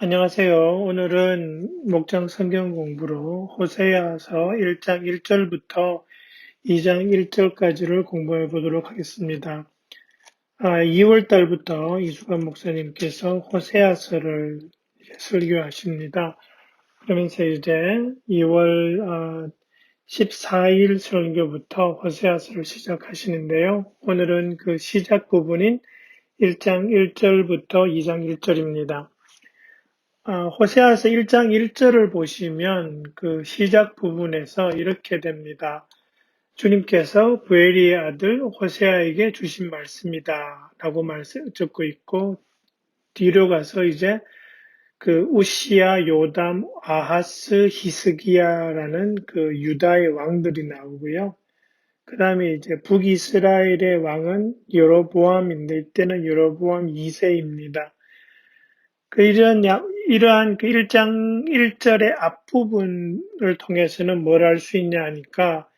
안녕하세요. 오늘은 목장 성경 공부로 호세아서 1장 1절부터 2장 1절까지를 공부해 보도록 하겠습니다. 아, 2월 달부터 이수관 목사님께서 호세아서를 설교하십니다. 그러면서 이제 2월 14일 설교부터 호세아서를 시작하시는데요. 오늘은 그 시작 부분인 1장 1절부터 2장 1절입니다. 아, 호세아서 1장 1절을 보시면 그 시작 부분에서 이렇게 됩니다. 주님께서 부엘리의 아들 호세아에게 주신 말씀이다 라고 말씀 적고 있고 뒤로 가서 이제 그 우시아, 요담, 아하스, 히스기야라는 그 유다의 왕들이 나오고요. 그 다음에 이제 북이스라엘의 왕은 여로보암인데 이때는 여로보암 2세입니다. 그 이런 이러한 그 1장 1절의 앞부분을 통해서는 뭘 알 수 있냐 하니까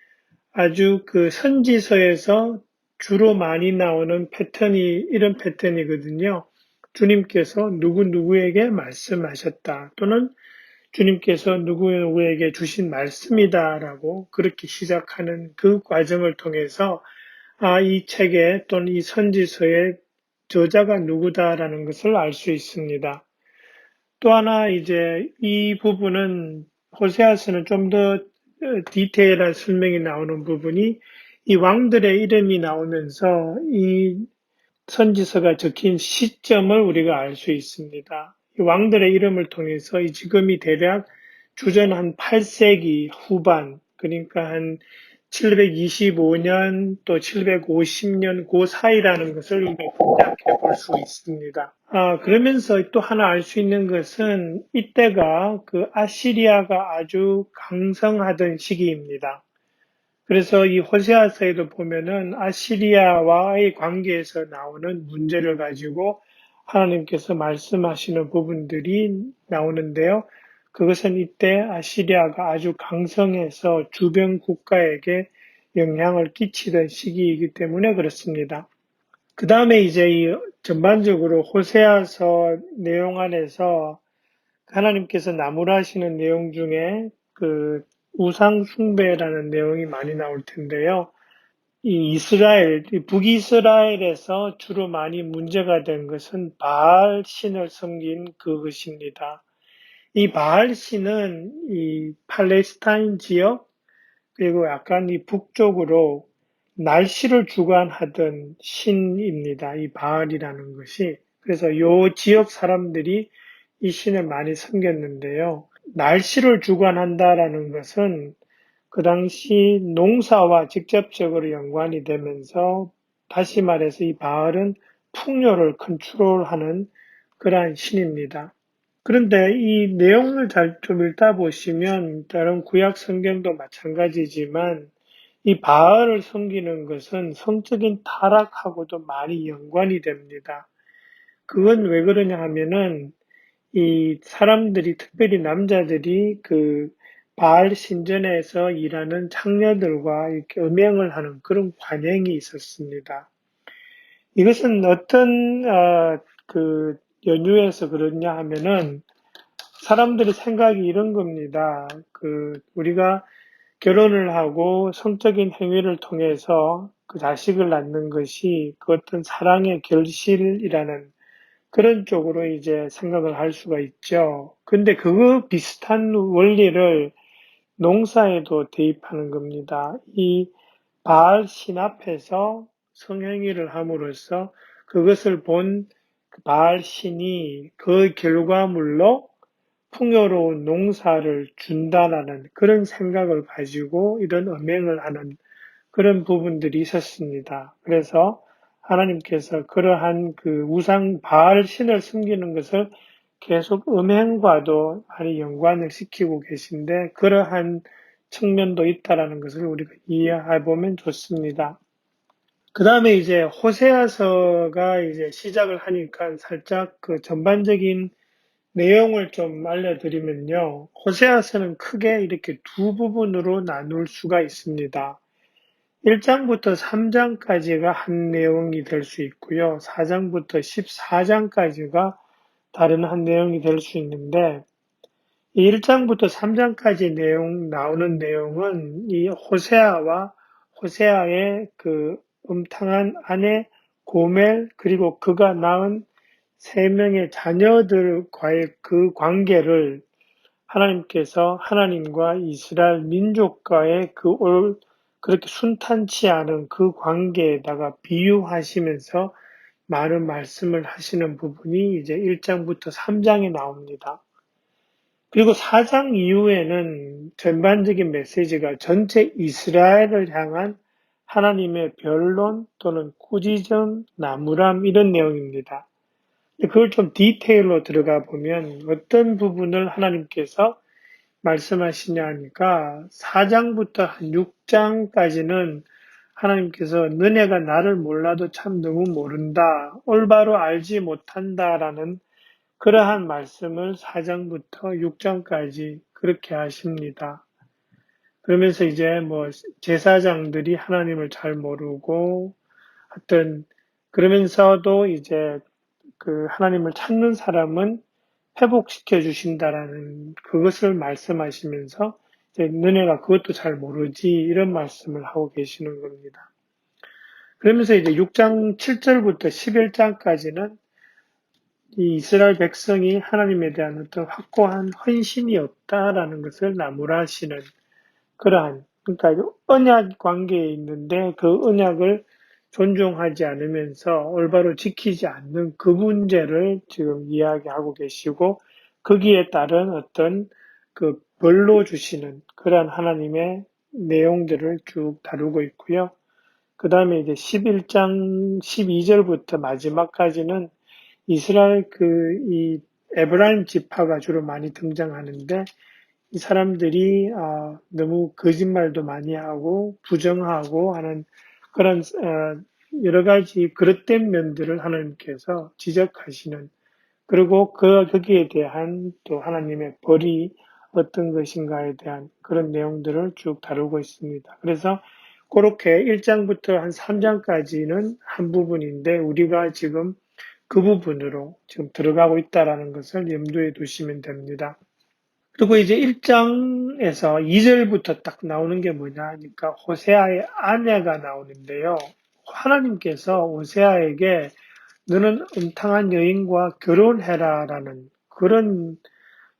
아주 그 선지서에서 주로 많이 나오는 패턴이 이런 패턴이거든요. 주님께서 누구누구에게 말씀하셨다. 또는 주님께서 누구누구에게 주신 말씀이다라고 그렇게 시작하는 그 과정을 통해서 아, 이 책에 또는 이 선지서의 저자가 누구다라는 것을 알 수 있습니다. 또 하나 이제 이 부분은 호세아서는 좀 더 디테일한 설명이 나오는 부분이 이 왕들의 이름이 나오면서 이 선지서가 적힌 시점을 우리가 알 수 있습니다. 이 왕들의 이름을 통해서 이 지금이 대략 주전 한 8세기 후반, 그러니까 한 725년 또 750년 그 사이라는 것을 짐작해 볼 수 있습니다. 아, 그러면서 또 하나 알 수 있는 것은 이때가 그 아시리아가 아주 강성하던 시기입니다. 그래서 이 호세아서에도 보면은 아시리아와의 관계에서 나오는 문제를 가지고 하나님께서 말씀하시는 부분들이 나오는데요. 그것은 이때 아시리아가 아주 강성해서 주변 국가에게 영향을 끼치던 시기이기 때문에 그렇습니다. 그 다음에 이제 이 전반적으로 호세아서 내용 안에서 하나님께서 나무라시는 내용 중에 그 우상 숭배라는 내용이 많이 나올 텐데요. 이 이스라엘, 북이스라엘에서 주로 많이 문제가 된 것은 바알 신을 섬긴 그것입니다. 이 바알 신은 이 팔레스타인 지역 그리고 약간 이 북쪽으로 날씨를 주관하던 신입니다. 이 바알이라는 것이. 그래서 요 지역 사람들이 이 신을 많이 섬겼는데요. 날씨를 주관한다라는 것은 그 당시 농사와 직접적으로 연관이 되면서 다시 말해서 이 바알은 풍요를 컨트롤하는 그러한 신입니다. 그런데 이 내용을 잘 좀 읽다 보시면 다른 구약 성경도 마찬가지지만 이 바알을 섬기는 것은 성적인 타락하고도 많이 연관이 됩니다. 그건 왜 그러냐 하면은 이 사람들이 특별히 남자들이 그 바알 신전에서 일하는 창녀들과 이렇게 음행을 하는 그런 관행이 있었습니다. 이것은 어떤 어, 그 연유해서 그러냐 하면은 사람들의 생각이 이런 겁니다. 그 우리가 결혼을 하고 성적인 행위를 통해서 그 자식을 낳는 것이 그 어떤 사랑의 결실이라는 그런 쪽으로 이제 생각을 할 수가 있죠. 근데 그거 비슷한 원리를 농사에도 대입하는 겁니다. 이 바알 신 앞에서 성행위를 함으로써 그것을 본 바알 신이 그 결과물로 풍요로운 농사를 준다라는 그런 생각을 가지고 이런 음행을 하는 그런 부분들이 있었습니다. 그래서 하나님께서 그러한 그 우상 바알 신을 숨기는 것을 계속 음행과도 많이 연관을 시키고 계신데 그러한 측면도 있다라는 것을 우리가 이해해 보면 좋습니다. 그 다음에 이제 호세아서가 이제 시작을 하니까 살짝 그 전반적인 내용을 좀 알려드리면요. 호세아서는 크게 이렇게 두 부분으로 나눌 수가 있습니다. 1장부터 3장까지가 한 내용이 될 수 있고요. 4장부터 14장까지가 다른 한 내용이 될 수 있는데, 1장부터 3장까지 내용, 나오는 내용은 이 호세아와 호세아의 그 음탕한 아내 고멜, 그리고 그가 낳은 세 명의 자녀들과의 그 관계를 하나님께서 하나님과 이스라엘 민족과의 그 올, 그렇게 순탄치 않은 그 관계에다가 비유하시면서 많은 말씀을 하시는 부분이 이제 1장부터 3장에 나옵니다. 그리고 4장 이후에는 전반적인 메시지가 전체 이스라엘을 향한 하나님의 변론 또는 꾸짖음, 나무람 이런 내용입니다. 그걸 좀 디테일로 들어가 보면 어떤 부분을 하나님께서 말씀하시냐 하니까 4장부터 한 6장까지는 하나님께서 너네가 나를 몰라도 참 너무 모른다. 올바로 알지 못한다 라는 그러한 말씀을 4장부터 6장까지 그렇게 하십니다. 그러면서 이제 뭐 제사장들이 하나님을 잘 모르고 하여튼 그러면서도 이제 그 하나님을 찾는 사람은 회복시켜 주신다라는 그것을 말씀하시면서 이제 너네가 그것도 잘 모르지 이런 말씀을 하고 계시는 겁니다. 그러면서 이제 6장 7절부터 11장까지는 이 이스라엘 백성이 하나님에 대한 어떤 확고한 헌신이 없다라는 것을 나무라시는 그러한 그러니까 언약 관계에 있는데 그 언약을 존중하지 않으면서 올바로 지키지 않는 그 문제를 지금 이야기하고 계시고 거기에 따른 어떤 그 벌로 주시는 그러한 하나님의 내용들을 쭉 다루고 있고요. 그 다음에 이제 11장 12절부터 마지막까지는 이스라엘 그 이 에브라임 지파가 주로 많이 등장하는데 이 사람들이 어, 너무 거짓말도 많이 하고 부정하고 하는 그런 어, 여러 가지 그릇된 면들을 하나님께서 지적하시는 그리고 그 거기에 대한 또 하나님의 벌이 어떤 것인가에 대한 그런 내용들을 쭉 다루고 있습니다. 그래서 그렇게 1장부터 한 3장까지는 한 부분인데 우리가 지금 그 부분으로 지금 들어가고 있다라는 것을 염두에 두시면 됩니다. 그리고 이제 1장에서 2절부터 딱 나오는 게 뭐냐 하니까 호세아의 아내가 나오는데요. 하나님께서 호세아에게 너는 음탕한 여인과 결혼해라 라는 그런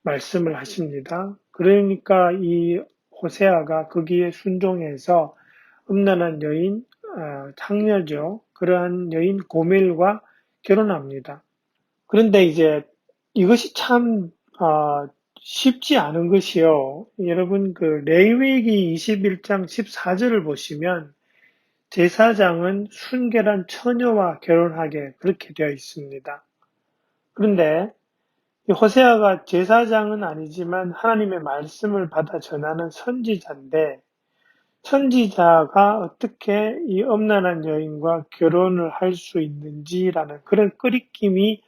말씀을 하십니다. 그러니까 이 호세아가 거기에 순종해서 음란한 여인, 어, 창녀죠. 그러한 여인 고멜과 결혼합니다. 그런데 이제 이것이 참 어, 쉽지 않은 것이요. 여러분 그 레위기 21장 14절을 보시면 제사장은 순결한 처녀와 결혼하게 그렇게 되어 있습니다. 그런데 호세아가 제사장은 아니지만 하나님의 말씀을 받아 전하는 선지자인데 선지자가 어떻게 이 엄난한 여인과 결혼을 할 수 있는지라는 그런 끄리낌이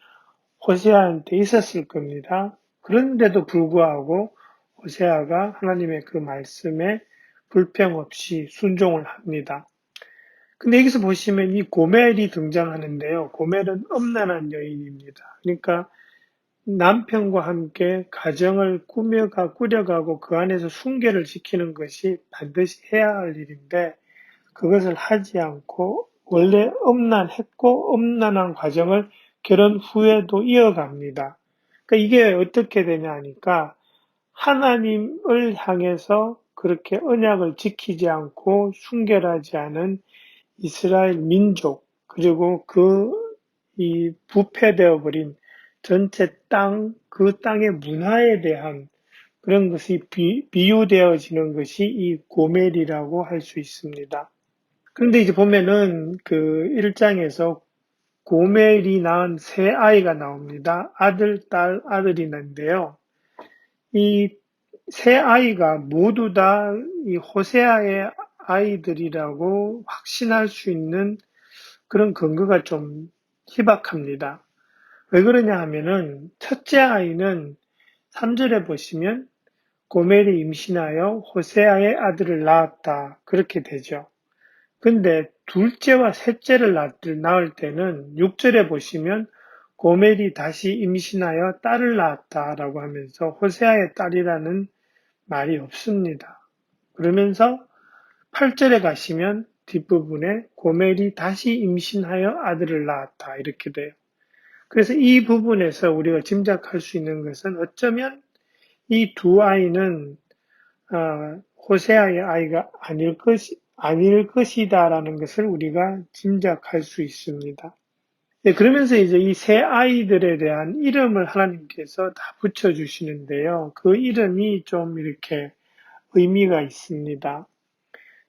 호세아한테 있었을 겁니다. 그런데도 불구하고 호세아가 하나님의 그 말씀에 불평 없이 순종을 합니다. 근데 여기서 보시면 이 고멜이 등장하는데요. 고멜은 엄난한 여인입니다. 그러니까 남편과 함께 가정을 꾸며가 꾸려가고 그 안에서 순계를 지키는 것이 반드시 해야 할 일인데 그것을 하지 않고 원래 엄난했고 엄난한 과정을 결혼 후에도 이어갑니다. 그러니까 이게 어떻게 되냐 하니까 하나님을 향해서 그렇게 언약을 지키지 않고 순결하지 않은 이스라엘 민족 그리고 그 이 부패되어 버린 전체 땅, 그 땅의 문화에 대한 그런 것이 비, 비유되어지는 것이 이 고멜이라고 할 수 있습니다. 그런데 이제 보면은 그 1장에서 고멜이 낳은 세 아이가 나옵니다. 아들, 딸, 아들이 있는데요. 이 세 아이가 모두 다 이 호세아의 아이들이라고 확신할 수 있는 그런 근거가 좀 희박합니다. 왜 그러냐 하면은 첫째 아이는 3절에 보시면 고멜이 임신하여 호세아의 아들을 낳았다. 그렇게 되죠. 근데 둘째와 셋째를 낳을 때는 6절에 보시면 고멜이 다시 임신하여 딸을 낳았다라고 하면서 호세아의 딸이라는 말이 없습니다. 그러면서 8절에 가시면 뒷부분에 고멜이 다시 임신하여 아들을 낳았다 이렇게 돼요. 그래서 이 부분에서 우리가 짐작할 수 있는 것은 어쩌면 이 두 아이는 어, 호세아의 아이가 아닐 것이 아닐 것이다 라는 것을 우리가 짐작할 수 있습니다. 네, 그러면서 이제 이 세 아이들에 대한 이름을 하나님께서 다 붙여주시는데요. 그 이름이 좀 이렇게 의미가 있습니다.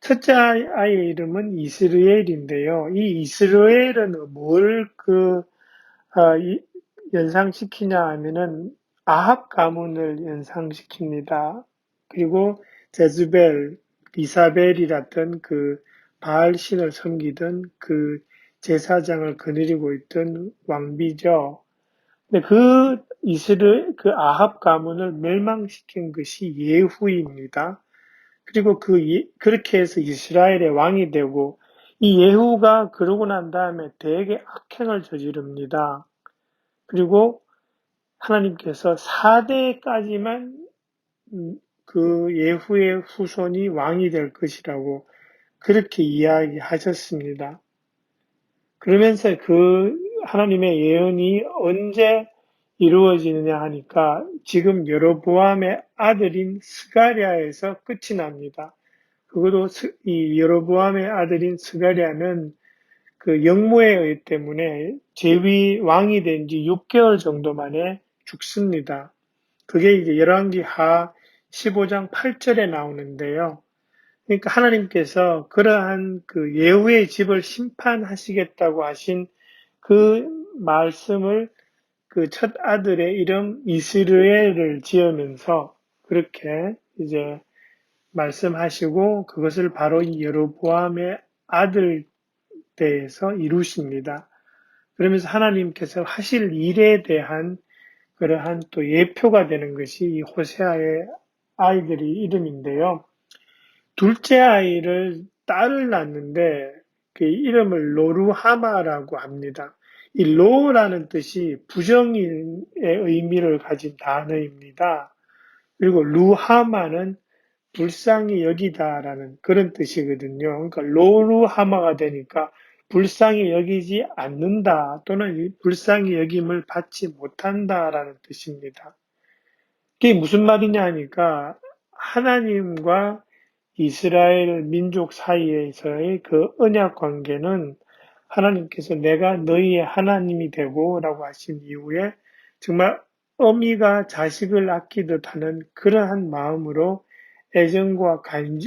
첫째 아이의 이름은 이스르엘인데요. 이 이스라엘은 뭘 그, 어, 연상시키냐 하면은 아합 가문을 연상시킵니다. 그리고 제즈벨, 이사벨이라던 그 바알 신을 섬기던 그 제사장을 거느리고 있던 왕비죠. 근데 그 이스를 그 아합 가문을 멸망시킨 것이 예후입니다. 그리고 그 그렇게 해서 이스라엘의 왕이 되고 이 예후가 그러고 난 다음에 대개 악행을 저지릅니다. 그리고 하나님께서 4대까지만 음, 그 예후의 후손이 왕이 될 것이라고 그렇게 이야기하셨습니다. 그러면서 그 하나님의 예언이 언제 이루어지느냐 하니까 지금 여로보암의 아들인 스가리아에서 끝이 납니다. 그것도 이 여로보암의 아들인 스가리아는 그 영모에 의 때문에 제위 왕이 된 지 6개월 정도 만에 죽습니다. 그게 이제 열왕기 하 15장 8절에 나오는데요. 그러니까 하나님께서 그러한 그 예후의 집을 심판하시겠다고 하신 그 말씀을 그 첫 아들의 이름 이스르엘을 지으면서 그렇게 이제 말씀하시고 그것을 바로 이 여로보암의 아들 대해서 이루십니다. 그러면서 하나님께서 하실 일에 대한 그러한 또 예표가 되는 것이 이 호세아의 아이들이 이름인데요. 둘째 아이를 딸을 낳는데 그 이름을 로루하마라고 합니다. 이 로라는 뜻이 부정의 의미를 가진 단어입니다. 그리고 루하마는 불쌍히 여기다라는 그런 뜻이거든요. 그러니까 로루하마가 되니까 불쌍히 여기지 않는다 또는 불쌍히 여김을 받지 못한다라는 뜻입니다. 이게 무슨 말이냐 하니까 하나님과 이스라엘 민족 사이에서의 그 언약 관계는 하나님께서 내가 너희의 하나님이 되고 라고 하신 이후에 정말 어미가 자식을 아끼듯 하는 그러한 마음으로 애정과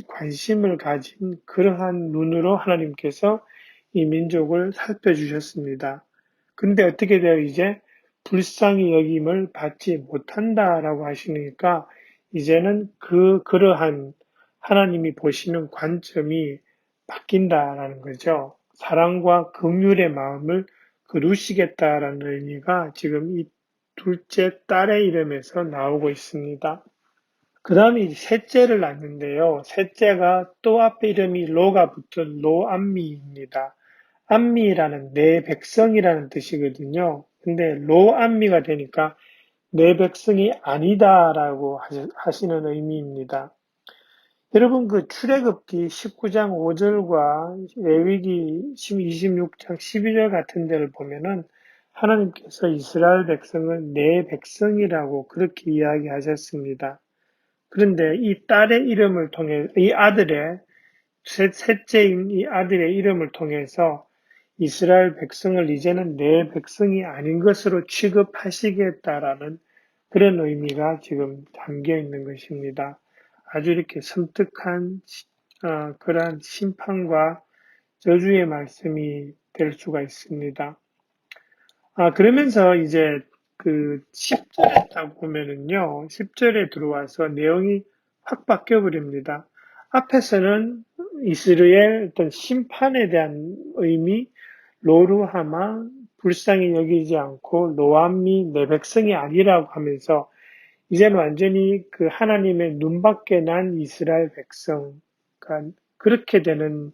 관심을 가진 그러한 눈으로 하나님께서 이 민족을 살펴주셨습니다. 근데 어떻게 돼요? 이제 불쌍히 여김을 받지 못한다라고 하시니까 이제는 그 그러한 하나님이 보시는 관점이 바뀐다라는 거죠. 사랑과 긍휼의 마음을 그루시겠다라는 의미가 지금 이 둘째 딸의 이름에서 나오고 있습니다. 그 다음에 셋째를 낳는데요. 셋째가 또 앞에 이름이 로가 붙은 로암미입니다. 암미라는 내 백성이라는 뜻이거든요. 근데 로암미가 되니까 내 백성이 아니다라고 하시는 의미입니다. 여러분 그 출애굽기 19장 5절과 레위기 26장 12절 같은 데를 보면은 하나님께서 이스라엘 백성을 내 백성이라고 그렇게 이야기하셨습니다. 그런데 이 딸의 이름을 통해 이 아들의 셋째인 이 아들의 이름을 통해서 이스라엘 백성을 이제는 내 백성이 아닌 것으로 취급하시겠다라는 그런 의미가 지금 담겨 있는 것입니다. 아주 이렇게 섬뜩한 어, 그러한 심판과 저주의 말씀이 될 수가 있습니다. 아, 그러면서 이제 그 10절에 딱 보면은요, 10절에 들어와서 내용이 확 바뀌어 버립니다. 앞에서는 이스라엘 어떤 심판에 대한 의미, 로루하마, 불쌍히 여기지 않고 노암미 내 백성이 아니라고 하면서 이제는 완전히 그 하나님의 눈밖에 난 이스라엘 백성, 그러니까 그렇게 되는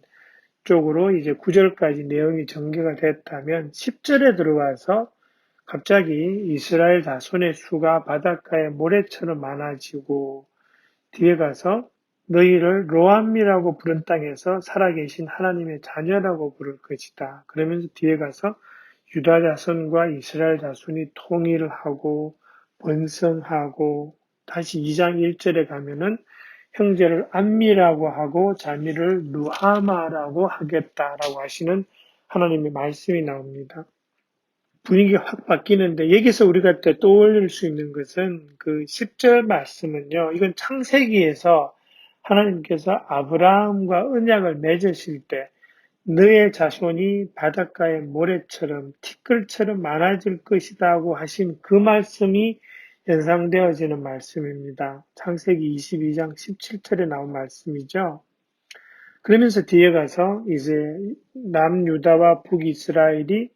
쪽으로 이제 9절까지 내용이 전개가 됐다면 10절에 들어와서 갑자기 이스라엘 자손의 수가 바닷가의 모래처럼 많아지고 뒤에 가서 너희를 로암미라고 부른 땅에서 살아계신 하나님의 자녀라고 부를 것이다. 그러면서 뒤에 가서 유다 자손과 이스라엘 자손이 통일을 하고 번성하고 다시 2장 1절에 가면은 형제를 안미라고 하고 자미를 루하마라고 하겠다라고 하시는 하나님의 말씀이 나옵니다. 분위기가 확 바뀌는데 여기서 우리가 또 떠올릴 수 있는 것은 그 10절 말씀은요. 이건 창세기에서 하나님께서 아브라함과 언약을 맺으실 때 너의 자손이 바닷가의 모래처럼 티끌처럼 많아질 것이다고 하신 그 말씀이 연상되어지는 말씀입니다. 창세기 22장 17절에 나온 말씀이죠. 그러면서 뒤에 가서 이제 남유다와 북이스라엘이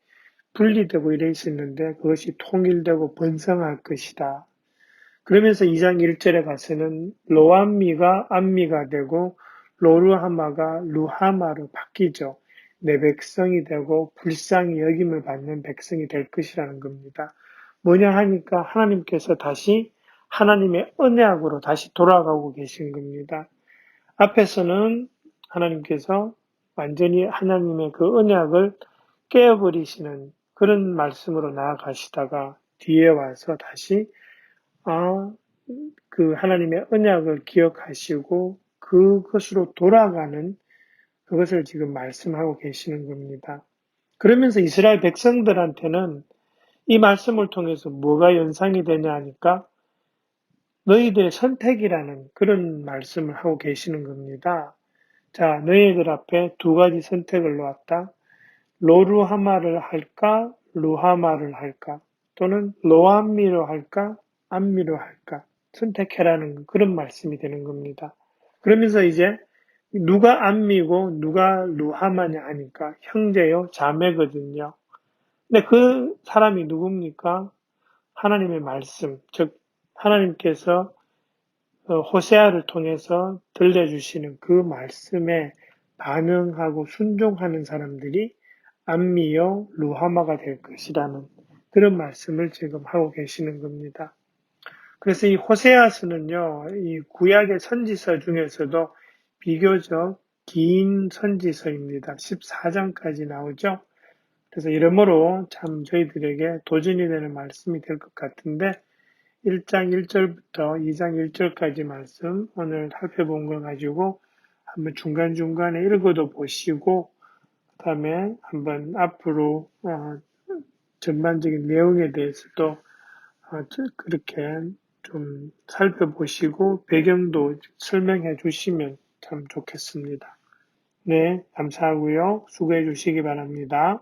분리되고 이래 있었는데 그것이 통일되고 번성할 것이다. 그러면서 2장 1절에 가서는 로암미가 암미가 되고 로루하마가 루하마로 바뀌죠. 내 백성이 되고 불쌍히 여김을 받는 백성이 될 것이라는 겁니다. 뭐냐 하니까 하나님께서 다시 하나님의 언약으로 다시 돌아가고 계신 겁니다. 앞에서는 하나님께서 완전히 하나님의 그 언약을 깨어버리시는 그런 말씀으로 나아가시다가 뒤에 와서 다시 아, 그 하나님의 언약을 기억하시고 그것으로 돌아가는 그것을 지금 말씀하고 계시는 겁니다. 그러면서 이스라엘 백성들한테는 이 말씀을 통해서 뭐가 연상이 되냐 하니까 너희들의 선택이라는 그런 말씀을 하고 계시는 겁니다. 자, 너희들 앞에 두 가지 선택을 놓았다. 로루하마를 할까, 루하마를 할까, 또는 로암미로 할까, 암미로 할까, 선택해라는 그런 말씀이 되는 겁니다. 그러면서 이제 누가 암미고 누가 루하마냐 하니까 형제요, 자매거든요. 근데 그 사람이 누굽니까? 하나님의 말씀, 즉 하나님께서 어, 호세아를 통해서 들려주시는 그 말씀에 반응하고 순종하는 사람들이 암미요 루하마가 될 것이라는 그런 말씀을 지금 하고 계시는 겁니다. 그래서 이 호세아서는요, 이 구약의 선지서 중에서도 비교적 긴 선지서입니다. 14장까지 나오죠. 그래서 이러므로 참 저희들에게 도전이 되는 말씀이 될 것 같은데 1장 1절부터 2장 1절까지 말씀 오늘 살펴본 걸 가지고 한번 중간중간에 읽어도 보시고 그 다음에 한번 앞으로 어, 전반적인 내용에 대해서도 어, 그렇게 좀 살펴보시고 배경도 설명해 주시면 참 좋겠습니다. 네, 감사하고요. 수고해 주시기 바랍니다.